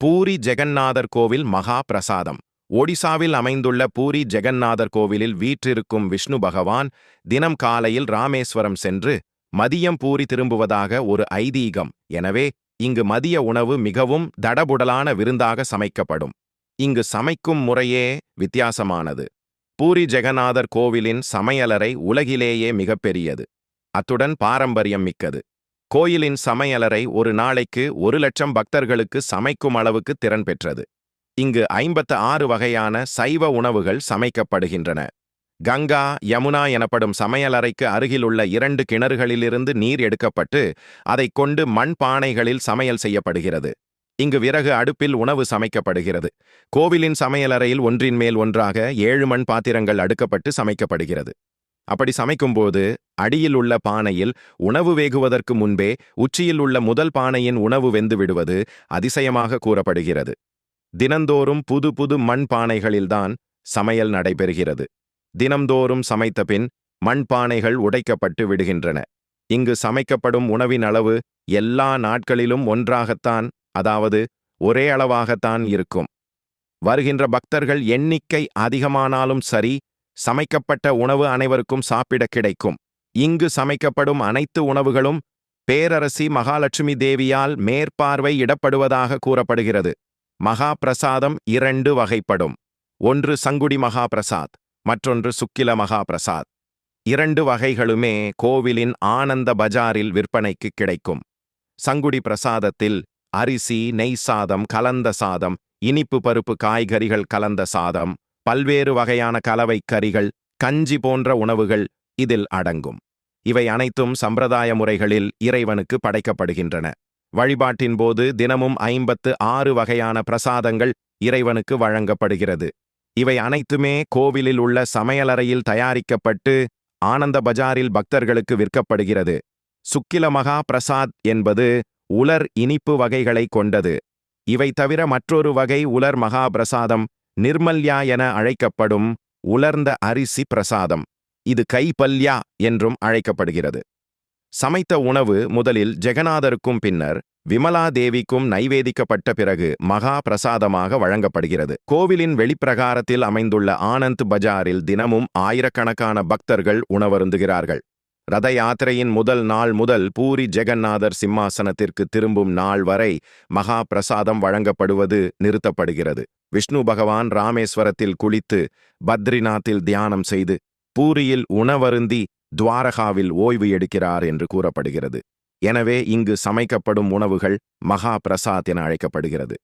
பூரி ஜெகந்நாதர் கோவில் மகா பிரசாதம். ஒடிசாவில் அமைந்துள்ள பூரி ஜெகந்நாதர் கோவிலில் வீற்றிருக்கும் விஷ்ணு பகவான் தினம் காலையில் ராமேஸ்வரம் சென்று மதியம் பூரி திரும்புவதாக ஒரு ஐதீகம். எனவே இங்கு மதிய உணவு மிகவும் தடபுடலான விருந்தாக சமைக்கப்படும். இங்கு சமைக்கும் முறையே வித்தியாசமானது. பூரி ஜெகநாதர் கோவிலின் சமையலறை உலகிலேயே மிகப்பெரியது. அத்துடன் பாரம்பரியம் மிக்கது. கோயிலின் சமையலறை ஒரு நாளைக்கு ஒரு லட்சம் பக்தர்களுக்கு சமைக்கும் அளவுக்கு திறன் பெற்றது. இங்கு ஐம்பத்து ஆறு வகையான சைவ உணவுகள் சமைக்கப்படுகின்றன. கங்கா யமுனா எனப்படும் சமையலறைக்கு அருகிலுள்ள இரண்டு கிணறுகளிலிருந்து நீர் எடுக்கப்பட்டு அதைக் கொண்டு மண் பானைகளில் சமையல் செய்யப்படுகிறது. இங்கு விறகு அடுப்பில் உணவு சமைக்கப்படுகிறது. கோவிலின் சமையலறையில் ஒன்றின் மேல் ஒன்றாக ஏழு மண் பாத்திரங்கள் அடுக்கப்பட்டு சமைக்கப்படுகிறது. அப்படி சமைக்கும்போது அடியில் உள்ள பானையில் உணவு வேகுவதற்கு முன்பே உச்சியில் உள்ள முதல் பானையின் உணவு வெந்து விடுவது அதிசயமாக கூறப்படுகிறது. தினந்தோறும் புது புது மண் பானைகளில்தான் சமையல் நடைபெறுகிறது. தினம்தோறும் சமைத்த பின் மண் பானைகள் உடைக்கப்பட்டு விடுகின்றன. இங்கு சமைக்கப்படும் உணவின் அளவு எல்லா நாட்களிலும் ஒன்றாகத்தான் அதாவது ஒரே அளவாகத்தான் இருக்கும். வருகின்ற பக்தர்கள் எண்ணிக்கை அதிகமானாலும் சரி சமைக்கப்பட்ட உணவு அனைவருக்கும் சாப்பிட கிடைக்கும். இங்கு சமைக்கப்படும் அனைத்து உணவுகளும் பேரரசி மகாலட்சுமி தேவியால் மேற்பார்வை இடப்படுவதாக கூறப்படுகிறது. மகா பிரசாதம் இரண்டு வகைப்படும். ஒன்று சங்குடி மகா பிரசாத் மற்றொன்று சுக்கில மகா பிரசாத் இரண்டு வகைகளுமே கோவிலின் ஆனந்த பஜாரில் விற்பனைக்கு கிடைக்கும். சங்குடி பிரசாதத்தில் அரிசி நெய் சாதம் கலந்த சாதம் இனிப்பு பருப்பு காய்கறிகள் கலந்த சாதம் பல்வேறு வகையான கலவை கறிகள் கஞ்சி போன்ற உணவுகள் இதில் அடங்கும். இவை அனைத்தும் சம்பிரதாய முறைகளில் இறைவனுக்கு படைக்கப்படுகின்றன. வழிபாட்டின் போது தினமும் ஐம்பத்து ஆறு வகையான பிரசாதங்கள் இறைவனுக்கு வழங்கப்படுகிறது. இவை அனைத்துமே கோவிலில் உள்ள சமையலறையில் தயாரிக்கப்பட்டு ஆனந்த பஜாரில் பக்தர்களுக்கு விற்கப்படுகிறது. சுக்கில மகா பிரசாத் என்பது உலர் இனிப்பு வகைகளை கொண்டது. இவை தவிர மற்றொரு வகை உலர் மகா பிரசாதம் நிர்மல்யா என அழைக்கப்படும் உலர்ந்த அரிசி பிரசாதம். இது கைபல்யா என்றும் அழைக்கப்படுகிறது. சமைத்த உணவு முதலில் ஜெகநாதருக்கும் பின்னர் விமலா தேவிக்கும் நைவேதிக்கப்பட்ட பிறகு மகா பிரசாதமாக வழங்கப்படுகிறது. கோவிலின் வெளிப்பிரகாரத்தில் அமைந்துள்ள ஆனந்த் பஜாரில் தினமும் ஆயிரக்கணக்கான பக்தர்கள் உணவருந்துகிறார்கள். ரத யாத்திரையின் முதல் நாள் முதல் பூரி ஜெகநாதர் சிம்மாசனத்திற்கு திரும்பும் நாள் வரை மகா பிரசாதம் வழங்கப்படுவது நிறுத்தப்படுகிறது. விஷ்ணு பகவான் ராமேஸ்வரத்தில் குளித்து பத்ரிநாத்தில் தியானம் செய்து பூரியில் உணவருந்தி துவாரகாவில் ஓய்வு எடுக்கிறார் என்று கூறப்படுகிறது. எனவே இங்கு சமைக்கப்படும் உணவுகள் மகா பிரசாத் என அழைக்கப்படுகிறது.